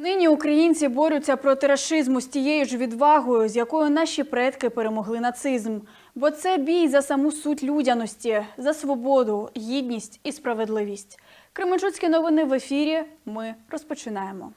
Нині українці борються проти рашизму з тією ж відвагою, з якою наші предки перемогли нацизм. Бо це бій за саму суть людяності, за свободу, гідність і справедливість. Кременчуцькі новини в ефірі. Ми розпочинаємо.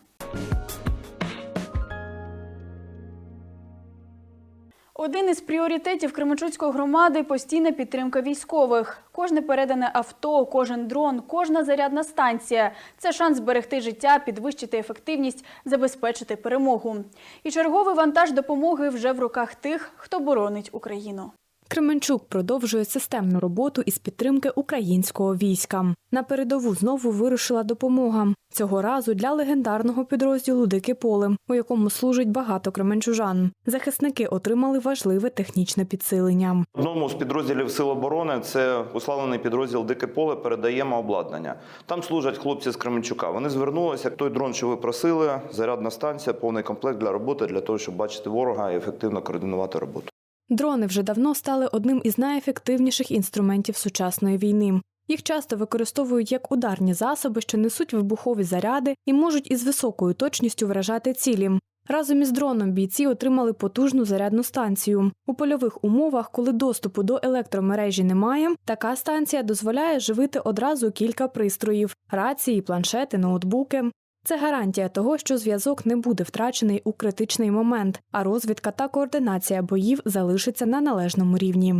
Один із пріоритетів Кременчуцької громади постійна підтримка військових. Кожне передане авто, кожен дрон, кожна зарядна станція це шанс зберегти життя, підвищити ефективність, забезпечити перемогу. І черговий вантаж допомоги вже в руках тих, хто боронить Україну. Кременчук продовжує системну роботу із підтримки українського війська. На передову знову вирушила допомога. Цього разу для легендарного підрозділу Дике поле, у якому служить багато кременчужан. Захисники отримали важливе технічне підсилення. Одному з підрозділів Сил оборони це уславлений підрозділ Дике поле. Передаємо обладнання. Там служать хлопці з Кременчука. Вони звернулися. Той дрон, що ви просили, зарядна станція, повний комплект для роботи, для того, щоб бачити ворога і ефективно координувати роботу. Дрони вже давно стали одним із найефективніших інструментів сучасної війни. Їх часто використовують як ударні засоби, що несуть вибухові заряди і можуть із високою точністю вражати цілі. Разом із дроном бійці отримали потужну зарядну станцію. У польових умовах, коли доступу до електромережі немає, така станція дозволяє живити одразу кілька пристроїв: рації, планшети, ноутбуки. Це гарантія того, що зв'язок не буде втрачений у критичний момент, а розвідка та координація боїв залишиться на належному рівні.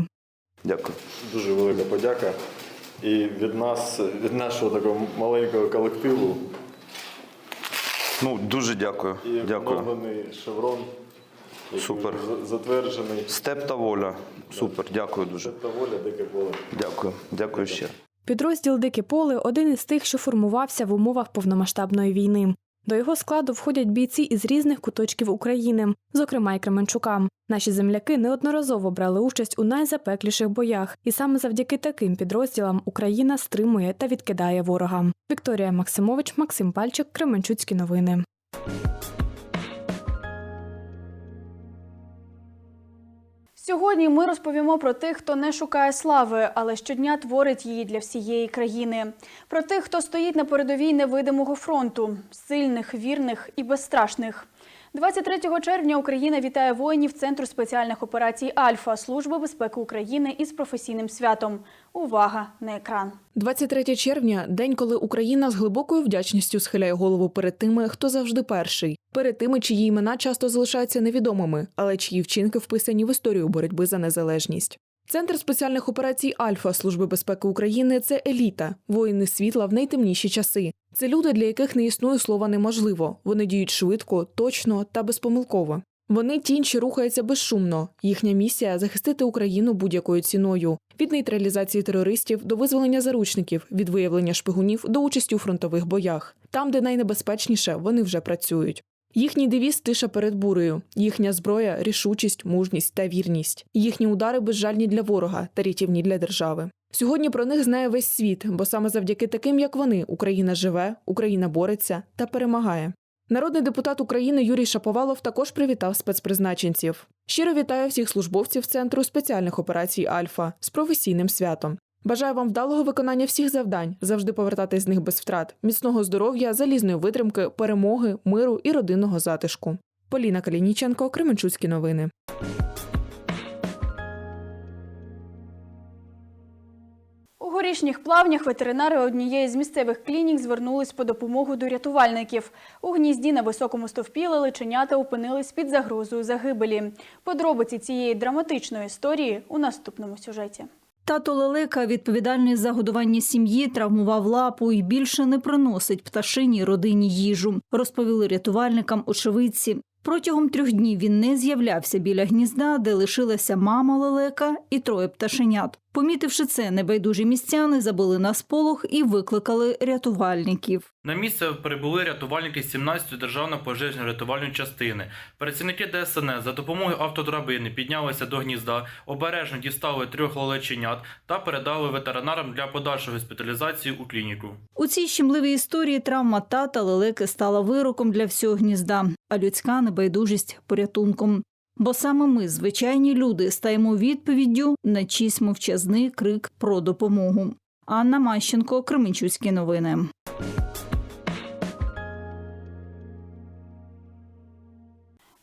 Дякую. Дуже велика подяка. І від нас, від нашого такого маленького колективу, Ну дуже дякую. і Дякую. оновлений шеврон, який Супер. затверджений. Степ та воля. Супер. Дякую дуже. Та воля, дике поле. Дякую. Дякую ще. Підрозділ Дике поле один із тих, що формувався в умовах повномасштабної війни. До його складу входять бійці із різних куточків України, зокрема й Кременчука. Наші земляки неодноразово брали участь у найзапекліших боях, і саме завдяки таким підрозділам Україна стримує та відкидає ворога. Вікторія Максимович, Максим Пальчик, Кременчуцькі новини. Сьогодні ми розповімо про тих, хто не шукає слави, але щодня творить її для всієї країни. Про тих, хто стоїть на передовій невидимого фронту, сильних, вірних і безстрашних. 23 червня Україна вітає воїнів Центру спеціальних операцій Альфа Служби безпеки України із професійним святом. Увага на екран. 23 червня день, коли Україна з глибокою вдячністю схиляє голову перед тими, хто завжди перший, перед тими, чиї імена часто залишаються невідомими, але чиї вчинки вписані в історію боротьби за незалежність. Центр спеціальних операцій Альфа Служби безпеки України це еліта, воїни світла в найтемніші часи. Це люди, для яких не існує слова неможливо. Вони діють швидко, точно та безпомилково. Вони тінь, що рухається безшумно. Їхня місія захистити Україну будь-якою ціною від нейтралізації терористів до визволення заручників, від виявлення шпигунів до участі у фронтових боях. Там, де найнебезпечніше, вони вже працюють. Їхній девіз тиша перед бурею, їхня зброя рішучість, мужність та вірність. Їхні удари безжальні для ворога та рятівні для держави. Сьогодні про них знає весь світ, бо саме завдяки таким, як вони, Україна живе, Україна бореться та перемагає. Народний депутат України Юрій Шаповалов також привітав спецпризначенців. Щиро вітаю всіх службовців Центру спеціальних операцій Альфа з професійним святом. Бажаю вам вдалого виконання всіх завдань, завжди повертатись з них без втрат, міцного здоров'я, залізної витримки, перемоги, миру і родинного затишку. Поліна Калініченко, Кременчуцькі новини. У горішніх плавнях ветеринари однієї з місцевих клінік звернулись по допомогу до рятувальників. У гнізді на високому стовпі лелеченята опинились під загрозою загибелі. Подробиці цієї драматичної історії у наступному сюжеті. Тато Лелека, відповідальний за годування сім'ї, травмував лапу і більше не приносить пташині родині їжу, розповіли рятувальникам очевидці. Протягом трьох днів він не з'являвся біля гнізда, де лишилася мама Лелека і троє пташенят. Помітивши це, небайдужі містяни забили на сполох і викликали рятувальників. На місце прибули рятувальники 17-ї державної пожежної рятувальної частини. Працівники ДСНС за допомогою автодрабини піднялися до гнізда, обережно дістали трьох лелеченят та передали ветеринарам для подальшої госпіталізації у клініку. У цій щемливій історії травма тата Лелеки стала вироком для всього гнізда, а людська небайдужість порятунком. Бо саме ми, звичайні люди, стаємо відповіддю на чийсь мовчазний крик про допомогу. Анна Мащенко, Кременчуцькі новини.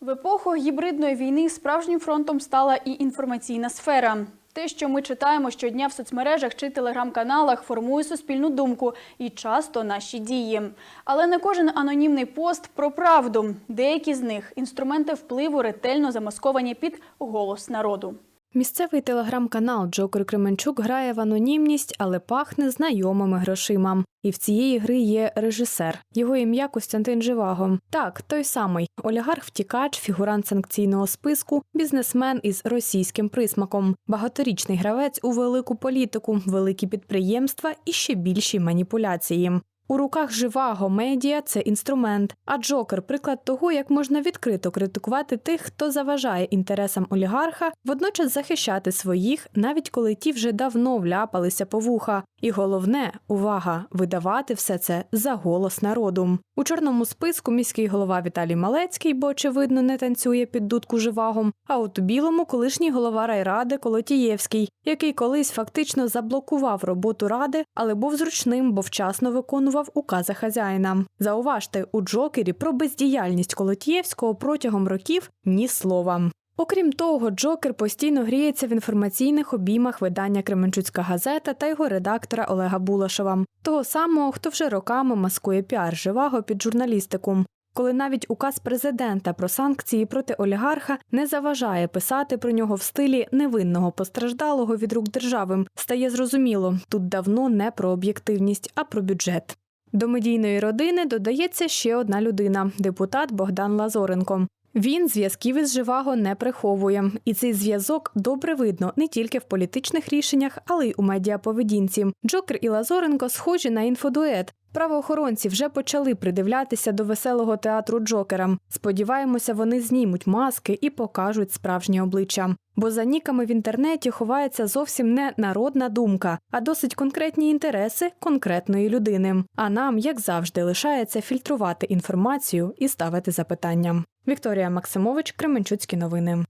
В епоху гібридної війни справжнім фронтом стала і інформаційна сфера. Те, що ми читаємо щодня в соцмережах чи телеграм-каналах, формує суспільну думку і часто наші дії. Але не кожен анонімний пост про правду. Деякі з них інструменти впливу ретельно замасковані під голос народу. Місцевий телеграм-канал Джокер Кременчук грає в анонімність, але пахне знайомими грошима. І в цієї гри є режисер. Його ім'я Костянтин Живаго. Так, той самий олігарх-втікач, фігурант санкційного списку, бізнесмен із російським присмаком, багаторічний гравець у велику політику, великі підприємства і ще більші маніпуляції. У руках живаго медіа це інструмент, а Джокер приклад того, як можна відкрито критикувати тих, хто заважає інтересам олігарха, водночас захищати своїх, навіть коли ті вже давно вляпалися по вуха. І головне, увага, видавати все це за голос народу. У чорному списку міський голова Віталій Малецький, бо очевидно не танцює під дудку живагом. А от у білому колишній голова райради Колотієвський, який колись фактично заблокував роботу ради, але був зручним, бо вчасно виконував укази хазяїна. Зауважте, у Джокері про бездіяльність Колотієвського протягом років ні слова. Окрім того, Джокер постійно гріється в інформаційних обіймах видання Кременчуцька газета та його редактора Олега Булашова, того самого, хто вже роками маскує піар живаго під журналістику. Коли навіть указ президента про санкції проти олігарха не заважає писати про нього в стилі невинного постраждалого від рук держави, стає зрозуміло, тут давно не про об'єктивність, а про бюджет. До медійної родини додається ще одна людина депутат Богдан Лазоренко. Він зв'язків із живаго не приховує, і цей зв'язок добре видно не тільки в політичних рішеннях, але й у медіаповедінці. Джокер і Лазоренко схожі на інфодует. Правоохоронці вже почали придивлятися до веселого театру Джокера. Сподіваємося, вони знімуть маски і покажуть справжнє обличчя. Бо за ніками в інтернеті ховається зовсім не народна думка, а досить конкретні інтереси конкретної людини. А нам, як завжди, лишається фільтрувати інформацію і ставити запитання. Вікторія Максимович, Кременчуцькі новини.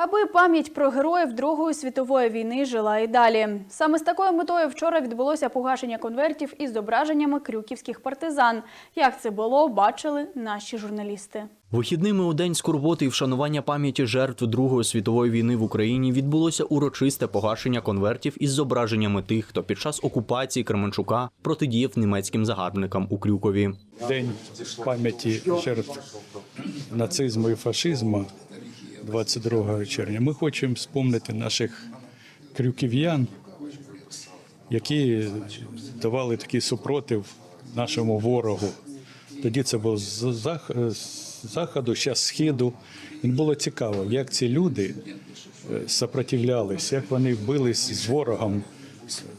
Аби пам'ять про героїв Другої світової війни жила і далі. Саме з такою метою вчора відбулося погашення конвертів із зображеннями крюківських партизан. Як це було, бачили наші журналісти. Вихідними у день скорботи і вшанування пам'яті жертв Другої світової війни в Україні відбулося урочисте погашення конвертів із зображеннями тих, хто під час окупації Кременчука протидіяв німецьким загарбникам у Крюкові. День пам'яті жертв нацизму і фашизму 22 червня. Ми хочемо вспомнити наших крюків'ян, які давали такий супротив нашому ворогу. Тоді це було з заходу, зараз східу. І було цікаво, як ці люди е, сопротивлялись, як вони бились з ворогом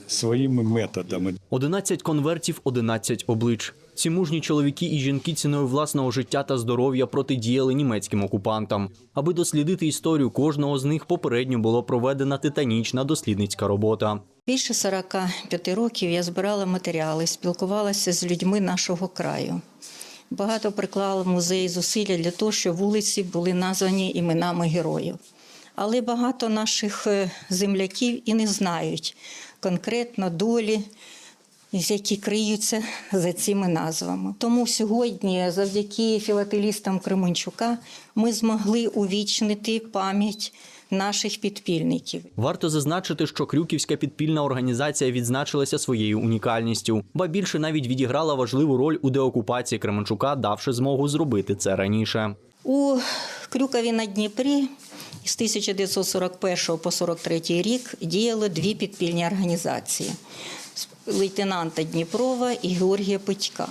своїми методами. 11 конвертів, 11 облич. Ці мужні чоловіки і жінки ціною власного життя та здоров'я протидіяли німецьким окупантам. Аби дослідити історію кожного з них, попередньо було проведена титанічна дослідницька робота. Більше 45 років я збирала матеріали, спілкувалася з людьми нашого краю. Багато приклала музеї зусилля для того, щоб вулиці були названі іменами героїв. Але багато наших е, земляків і не знають конкретно долі, які криються за цими назвами. Тому сьогодні, завдяки філателістам Кременчука, ми змогли увічнити пам'ять наших підпільників. Варто зазначити, що Крюківська підпільна організація відзначилася своєю унікальністю, ба більше навіть відіграла важливу роль у деокупації Кременчука, давши змогу зробити це раніше. У Крюкові на Дніпрі з 1941 по 43 рік діяли дві підпільні організації лейтенанта Дніпрова і Георгія Петька.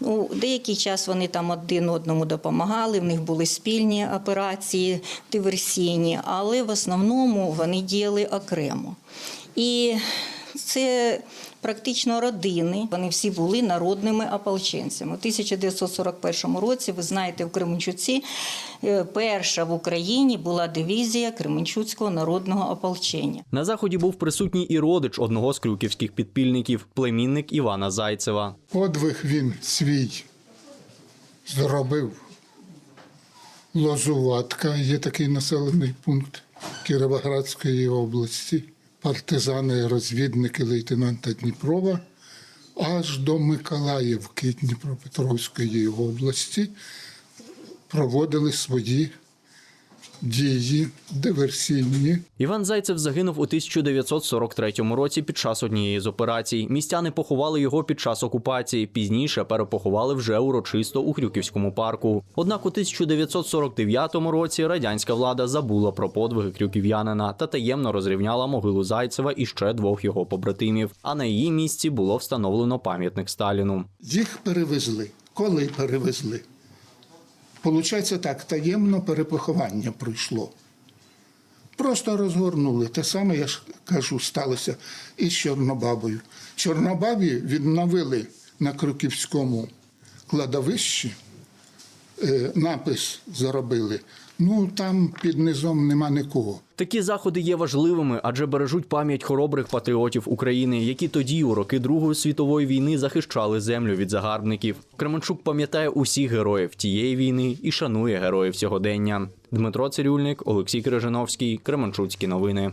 Ну, деякий час вони там один одному допомагали, в них були спільні операції диверсійні, але в основному вони діяли окремо. І це практично родини. Вони всі були народними ополченцями. У 1941 році, ви знаєте, в Кременчуці е, перша в Україні була дивізія Кременчуцького народного ополчення. На заході був присутній і родич одного з крюківських підпільників, племінник Івана Зайцева. Подвиг він свій зробив. Лозуватка є такий населений пункт Кіровоградської області. Партизани, розвідники лейтенанта Дніпрова аж до Миколаївки Дніпропетровської області проводили свої дії диверсійні. Іван Зайцев загинув у 1943 році під час однієї з операцій. Містяни поховали його під час окупації. Пізніше перепоховали вже урочисто у Крюківському парку. Однак у 1949 році радянська влада забула про подвиги крюків'янина та таємно розрівняла могилу Зайцева і ще двох його побратимів. А на її місці було встановлено пам'ятник Сталіну. Їх перевезли. Коли перевезли? Получається так, таємно перепоховання пройшло. Просто розгорнули. Те саме, я ж кажу, сталося із Чорнобабою. Чорнобабі відновили на Кроківському кладовищі, е, напис заробили. Ну, там під низом нема нікого. Такі заходи є важливими, адже бережуть пам'ять хоробрих патріотів України, які тоді, у роки Другої світової війни, захищали землю від загарбників. Кременчук пам'ятає усіх героїв тієї війни і шанує героїв сьогодення. Дмитро Цирюльник, Олексій Крижановський, Кременчуцькі новини.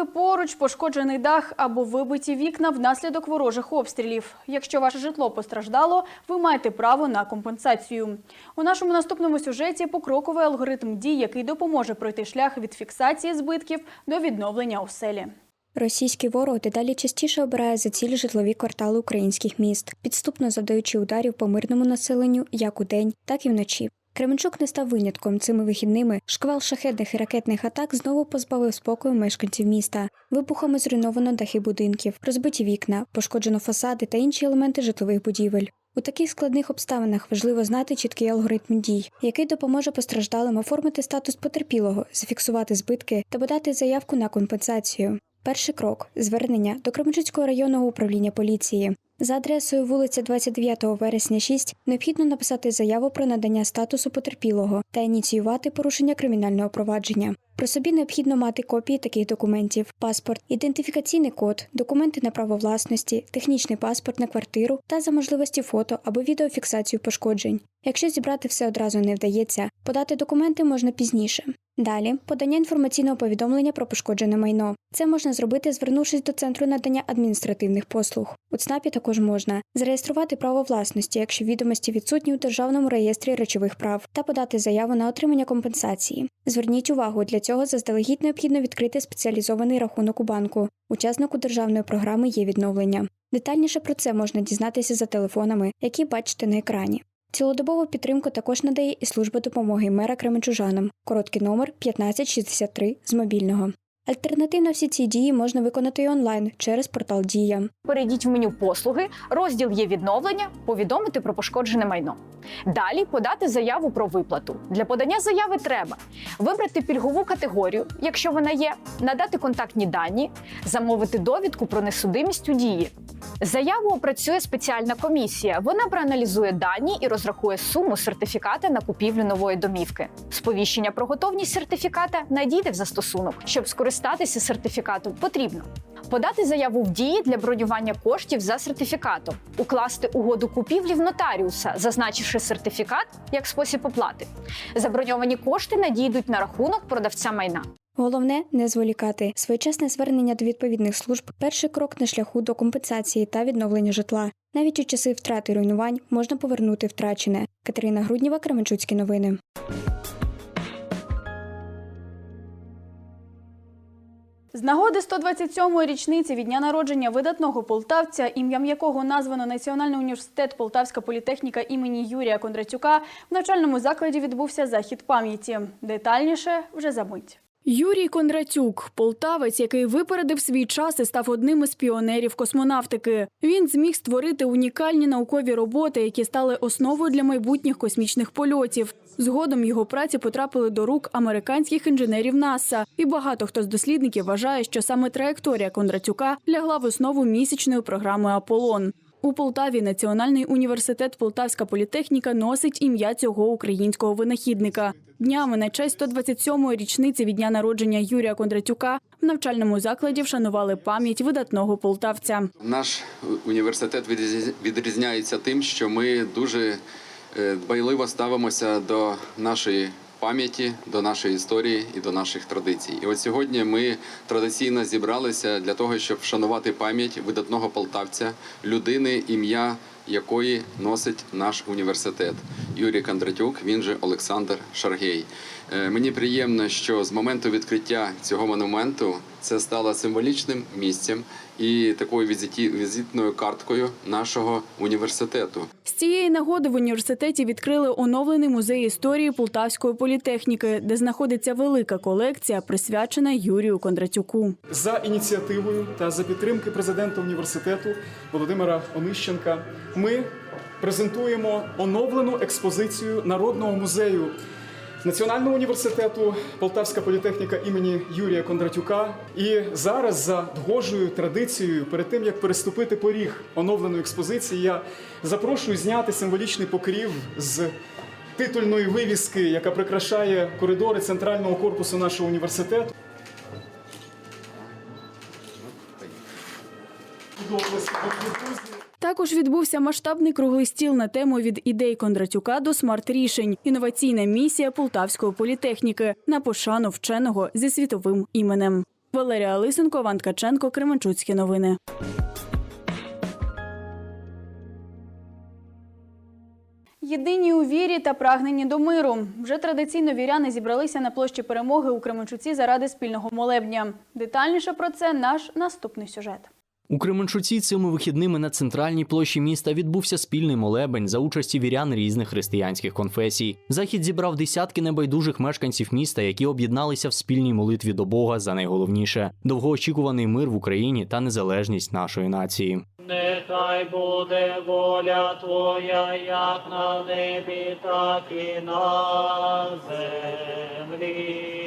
Вибухи поруч, пошкоджений дах або вибиті вікна внаслідок ворожих обстрілів. Якщо ваше житло постраждало, ви маєте право на компенсацію. У нашому наступному сюжеті покроковий алгоритм дій, який допоможе пройти шлях від фіксації збитків до відновлення оселі. Російський ворог дедалі частіше обирає за ціль житлові квартали українських міст, підступно завдаючи ударів по мирному населенню як удень, так і вночі. Кременчук не став винятком цими вихідними. Шквал шахетних і ракетних атак знову позбавив спокою мешканців міста. Вибухами зруйновано дахи будинків, розбиті вікна, пошкоджено фасади та інші елементи житлових будівель. У таких складних обставинах важливо знати чіткий алгоритм дій, який допоможе постраждалим оформити статус потерпілого, зафіксувати збитки та подати заявку на компенсацію. Перший крок звернення до Кременчуцького районного управління поліції. За адресою вулиця 29 вересня 6 необхідно написати заяву про надання статусу потерпілого та ініціювати порушення кримінального провадження. При собі необхідно мати копії таких документів: паспорт, ідентифікаційний код, документи на право власності, технічний паспорт на квартиру та за можливості фото або відеофіксацію пошкоджень. Якщо зібрати все одразу не вдається, подати документи можна пізніше. Далі подання інформаційного повідомлення про пошкоджене майно. Це можна зробити, звернувшись до центру надання адміністративних послуг. У ЦНАПі також можна зареєструвати право власності, якщо відомості відсутні у державному реєстрі речових прав, та подати заяву на отримання компенсації. Зверніть увагу, для цього заздалегідь необхідно відкрити спеціалізований рахунок у банку. Учаснику державної програми є відновлення. Детальніше про це можна дізнатися за телефонами, які бачите на екрані. Цілодобову підтримку також надає і служба допомоги мера Кременчужанам. Короткий номер 1563 з мобільного. Альтернативно всі ці дії можна виконати і онлайн через портал Дія. Перейдіть в меню послуги, розділ є відновлення, повідомити про пошкоджене майно. Далі подати заяву про виплату. Для подання заяви треба вибрати пільгову категорію, якщо вона є, надати контактні дані, замовити довідку про несудимість у дії. Заяву опрацює спеціальна комісія. Вона проаналізує дані і розрахує суму сертифіката на купівлю нової домівки. Сповіщення про готовність сертифіката надійде в застосунок. Щоб скористатися сертифікатом, потрібно подати заяву в дії для бронювання коштів за сертифікатом, укласти угоду купівлі в нотаріуса, зазначивши сертифікат як спосіб оплати. Заброньовані кошти надійдуть на рахунок продавця майна. Головне не зволікати. Своєчасне звернення до відповідних служб перший крок на шляху до компенсації та відновлення житла. Навіть у часи втрати руйнувань можна повернути втрачене. Катерина Грудніва, Кременчуцькі новини. З нагоди 127-ї річниці від дня народження видатного полтавця, ім'ям якого названо Національний університет Полтавська політехніка імені Юрія Кондратюка, в навчальному закладі відбувся захід пам'яті. Детальніше вже за мить. Юрій Кондратюк, полтавець, який випередив свій час і став одним із піонерів космонавтики. Він зміг створити унікальні наукові роботи, які стали основою для майбутніх космічних польотів. Згодом його праці потрапили до рук американських інженерів НАСА, і багато хто з дослідників вважає, що саме траєкторія Кондратюка лягла в основу місячної програми Аполлон. У Полтаві Національний університет Полтавська політехніка носить ім'я цього українського винахідника. Днями на честь 127-ї річниці від дня народження Юрія Кондратюка в навчальному закладі вшанували пам'ять видатного полтавця. Наш університет відрізня- відрізняється тим, що ми дуже е, дбайливо ставимося до нашої пам'яті, до нашої історії і до наших традицій. І от сьогодні ми традиційно зібралися для того, щоб вшанувати пам'ять видатного полтавця, людини, ім'я якої носить наш університет Юрій Кондратюк, він же Олександр Шаргей. Е, Мені приємно, що з моменту відкриття цього монументу це стало символічним місцем і такою візитною карткою нашого університету. З цієї нагоди в університеті відкрили оновлений музей історії Полтавської політехніки, де знаходиться велика колекція, присвячена Юрію Кондратюку. За ініціативою та за підтримки президента університету Володимира Онищенка ми презентуємо оновлену експозицію Народного музею Національного університету Полтавська політехніка імені Юрія Кондратюка. І зараз за дгожою традицією, перед тим як переступити поріг оновленої експозиції, я запрошую зняти символічний покрів з титульної вивіски, яка прикрашає коридори центрального корпусу нашого університету. Також відбувся масштабний круглий стіл на тему від ідей Кондратюка до смарт-рішень. Інноваційна місія Полтавської політехніки на пошану вченого зі світовим іменем. Валерія Лисенко, Ван Ткаченко, Кременчуцькі новини. Єдині у вірі та прагненні до миру. Вже традиційно віряни зібралися на площі перемоги у Кременчуці заради спільного молебня. Детальніше про це наш наступний сюжет. У Кременчуці цими вихідними на центральній площі міста відбувся спільний молебень за участі вірян різних християнських конфесій. Захід зібрав десятки небайдужих мешканців міста, які об'єдналися в спільній молитві до Бога за найголовніше довгоочікуваний мир в Україні та незалежність нашої нації. Нехай буде воля Твоя, як на небі, так і на землі.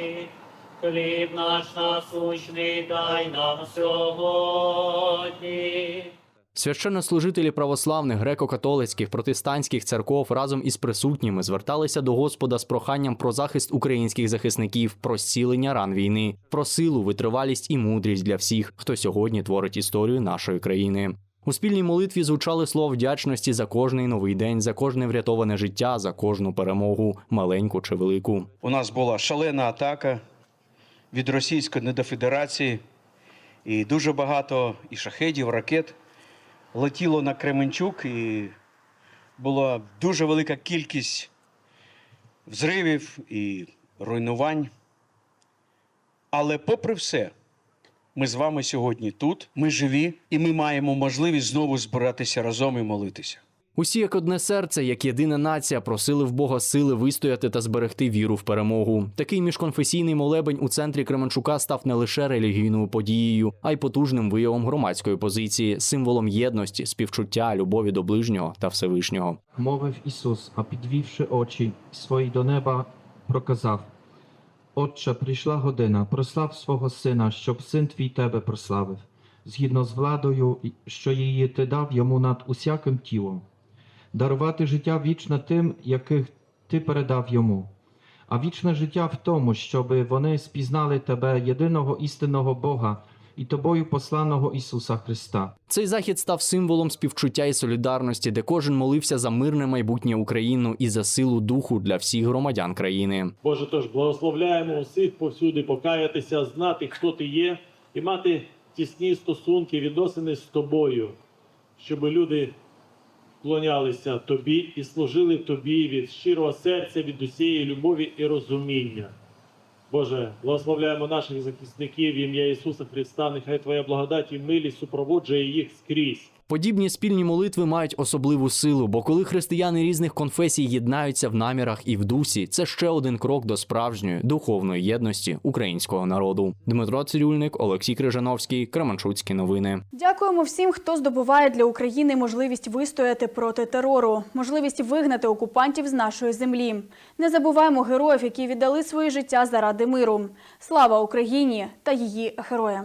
Хліб наш насущний дай нам сьогодні. Священнослужителі православних, греко-католицьких, протестантських церков разом із присутніми зверталися до Господа з проханням про захист українських захисників, про зцілення ран війни, про силу, витривалість і мудрість для всіх, хто сьогодні творить історію нашої країни. У спільній молитві звучали слова вдячності за кожний новий день, за кожне врятоване життя, за кожну перемогу, маленьку чи велику. У нас була шалена атака від Російської недофедерації, і дуже багато і шахедів, ракет летіло на Кременчук, і була дуже велика кількість взривів і руйнувань. Але попри все, ми з вами сьогодні тут, ми живі, і ми маємо можливість знову збиратися разом і молитися. Усі як одне серце, як єдина нація, просили в Бога сили вистояти та зберегти віру в перемогу. Такий міжконфесійний молебень у центрі Кременчука став не лише релігійною подією, а й потужним виявом громадської позиції, символом єдності, співчуття, любові до ближнього та Всевишнього. Мовив Ісус, а підвівши очі свої до неба, проказав: Отче, прийшла година, прослав свого сина, щоб син твій тебе прославив, згідно з владою, що її ти дав йому над усяким тілом, дарувати життя вічне тим, яких ти передав йому. А вічне життя в тому, щоб вони спізнали тебе, єдиного істинного Бога і тобою посланого Ісуса Христа. Цей захід став символом співчуття і солідарності, де кожен молився за мирне майбутнє Україну і за силу духу для всіх громадян країни. Боже, тож благословляємо усіх повсюди покаятися, знати, хто ти є, і мати тісні стосунки, відносини з тобою, щоб люди вклонялися тобі і служили тобі від щирого серця, від усієї любові і розуміння. Боже, благословляємо наших захисників в ім'я Ісуса Христа. Нехай Твоя благодать і милість супроводжує їх скрізь. Подібні спільні молитви мають особливу силу, бо коли християни різних конфесій єднаються в намірах і в дусі, це ще один крок до справжньої духовної єдності українського народу. Дмитро Цирюльник, Олексій Крижановський, Кременчуцькі новини. Дякуємо всім, хто здобуває для України можливість вистояти проти терору, можливість вигнати окупантів з нашої землі. Не забуваємо героїв, які віддали своє життя заради миру. Слава Україні та її героям!